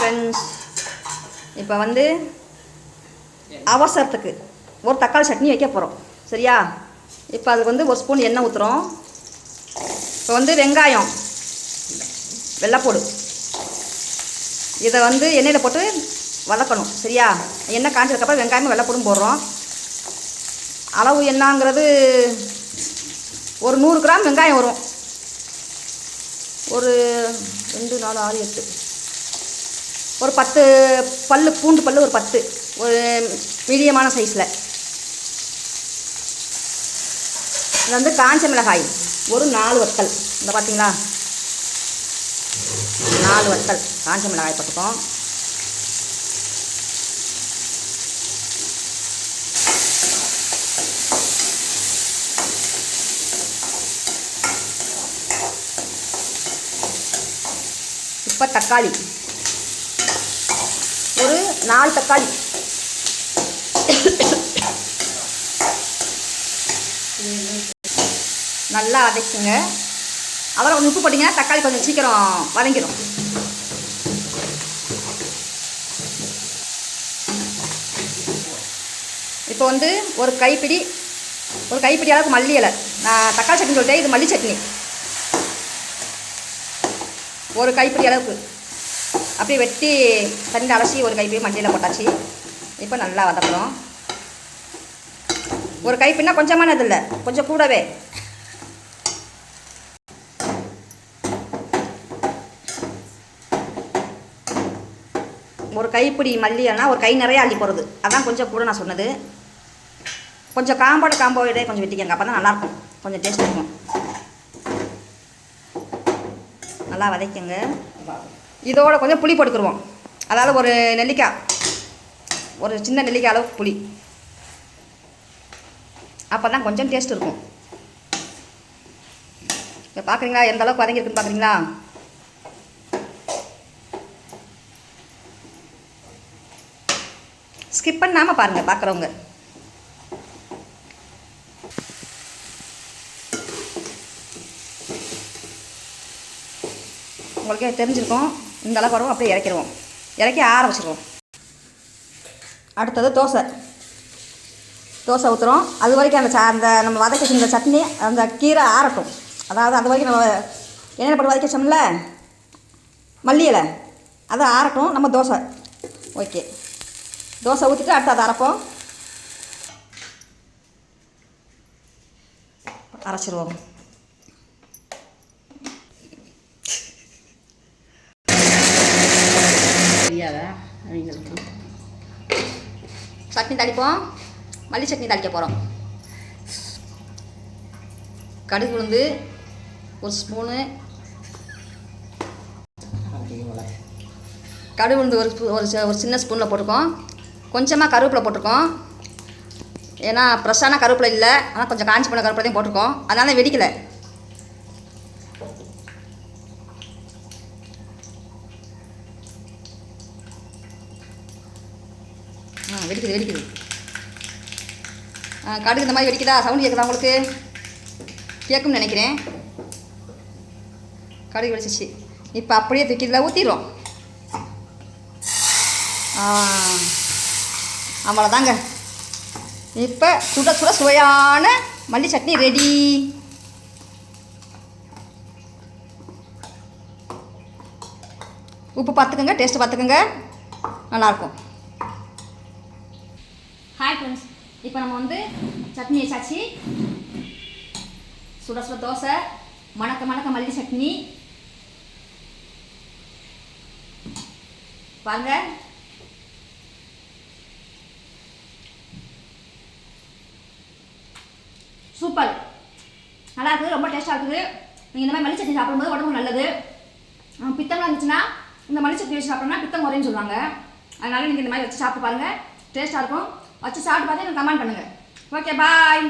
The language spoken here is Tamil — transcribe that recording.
ஃப்ரெண்ட்ஸ் இப்போ வந்து அவசரத்துக்கு ஒரு தக்காளி சட்னி வைக்க போகிறோம் சரியா? இப்போ அதுக்கு வந்து ஒரு ஸ்பூன் எண்ணெய் ஊற்றுறோம் இப்போ வந்து வெங்காயம் வெள்ளைப்பூடு. இதை வந்து எண்ணெயில் போட்டு வளர்க்கணும் சரியா? எண்ணெய் காஞ்சதுக்கப்புறம் வெங்காயமும் வெள்ளைப்பூடும் போடுறோம். அளவு என்னங்கிறது ஒரு நூறு கிராம் வெங்காயம் வரும். ஒரு ரெண்டு நாலு ஆறு எட்டு. ஒரு பத்து பல் பூண்டு பல் ஒரு பத்து. ஒரு மீடியமான சைஸில் இது வந்து காஞ்ச மிளகாய். ஒரு நாலு வத்தல். இந்த பார்த்தீங்களா நாலு வத்தல். காஞ்ச மிளகாய் போட்டுக்கோம். இப்போ தக்காளி. ஒரு நாலு தக்காளி. நல்லா வதக்குங்க அப்புறம் கொஞ்சம் உப்பு போட்டிங்கன்னா தக்காளி கொஞ்சம் சீக்கிரம் வதங்கிடும். இப்போ வந்து ஒரு கைப்பிடி ஒரு கைப்பிடி அளவுக்கு மல்லி இலை. நான் தக்காளி சட்னி சொல்லிட்டேன் இது மல்லி சட்னி. ஒரு கைப்பிடி அளவுக்கு. அப்படியே வெட்டி தண்ணியில் அலசி ஒரு கைப்பிடி மல்லியில் போட்டாச்சு. இப்போ நல்லா வதக்குறோம் ஒரு கைப்பின்னா கொஞ்சமானது இல்லை கொஞ்சம் கூடவே. ஒரு கைப்பிடி மல்லியல்னா ஒரு கை நிறைய அள்ளி போகிறது அதான் கொஞ்சம் கூட நான் சொன்னது. கொஞ்சம் காம்போட காம்போயிடே கொஞ்சம் வெட்டிக்கங்க அப்போ தான் நல்லாயிருக்கும். கொஞ்சம் டேஸ்ட் இருக்கும். நல்லா வதக்கிங்க இதோட கொஞ்சம் புளி போட்டுக்கிருவோம். அதாவது ஒரு நெல்லிக்காய். ஒரு சின்ன நெல்லிக்காய் அளவுக்கு புளி. அப்போ தான் கொஞ்சம் டேஸ்ட் இருக்கும். இப்போ பார்க்குறீங்களா எந்த அளவுக்கு வதங்கியிருக்குன்னு பார்க்குறீங்களா ஸ்கிப் பண்ணாமல் பாருங்கள் பார்க்குறவங்க உங்களுக்கே தெரிஞ்சிருக்கும். இந்த அளவுக்கு வரும் அப்படியே இறக்கிடுவோம். இறக்கி ஆற வச்சுருவோம். அடுத்தது தோசை. தோசை ஊற்றுறோம் அது வரைக்கும் அந்த ச அந்த நம்ம வதக்க வச்சிருந்த சட்னி அந்த கீரை ஆறட்டும். அதாவது அது வரைக்கும் நம்ம என்னென்ன போட்டு வதக்க வச்சோம்ல மல்லி இலை அது ஆறட்டும். நம்ம தோசை. ஓகே. தோசை ஊற்றிட்டு அடுத்து அதை அரைப்போம். அரைச்சிருவோம். அவங்களுக்கு சட்னி தாளிப்போம். மல்லி சட்னி தாளிக்க போகிறோம் கடுகு உளுந்து ஒரு ஸ்பூனு. கடுகு உளுந்து ஒரு ஒரு ஒரு சின்ன ஸ்பூனில் போட்டிருக்கோம். கொஞ்சமாக கருவேப்பிலை போட்டிருக்கோம். ஏன்னா ஃப்ரெஷ்ஷான கருவேப்பிலை இல்லை. ஆனால் கொஞ்சம் காஞ்சி போன கருவேப்பிலையும் போட்டிருக்கோம். அதனால் வெடிக்கலை. வெடிக்குது வெடிக்குது. ஆ கடுகு இந்த மாதிரி வெடிக்குதா? சவுண்ட் கேட்குதா உங்களுக்கு? கேட்கும்னு நினைக்கிறேன். கடுகு வெடிச்சிச்சு. இப்போ அப்படியே தூக்கி இதில் ஊற்றிடுவோம் அவ்வளோதாங்க இப்போ சுட சுட சுவையான மல்லி சட்னி ரெடி உப்பு பார்த்துக்கோங்க டேஸ்ட்டு பார்த்துக்கோங்க. நல்லாயிருக்கும் ஃப்ரெண்ட்ஸ் இப்போ நம்ம வந்து சட்னி வச்சாச்சு. சுட சுட தோசை மணக்க மணக்க மல்லி சட்னி. பாருங்க சூப்பர். நல்லா இருக்குது ரொம்ப டேஸ்ட்டாக இருக்குது. நீங்கள் இந்த மாதிரி மல்லி சட்னி சாப்பிடும்போது உடம்புக்கு நல்லது. ஆ, பித்தம்லாம் இருந்துச்சுன்னா இந்த மல்லி சட்னி வச்சு சாப்பிட்றோம்னா பித்தம் குறையும் சொல்லுவாங்க. அதனால நீங்கள் இந்த மாதிரி வச்சு சாப்பிட்டு பாருங்கள் டேஸ்ட்டாக இருக்கும். வச்சு சாப்பிட்டு பார்த்து எனக்கு கமெண்ட் பண்ணுங்கள் ஓகே பாய்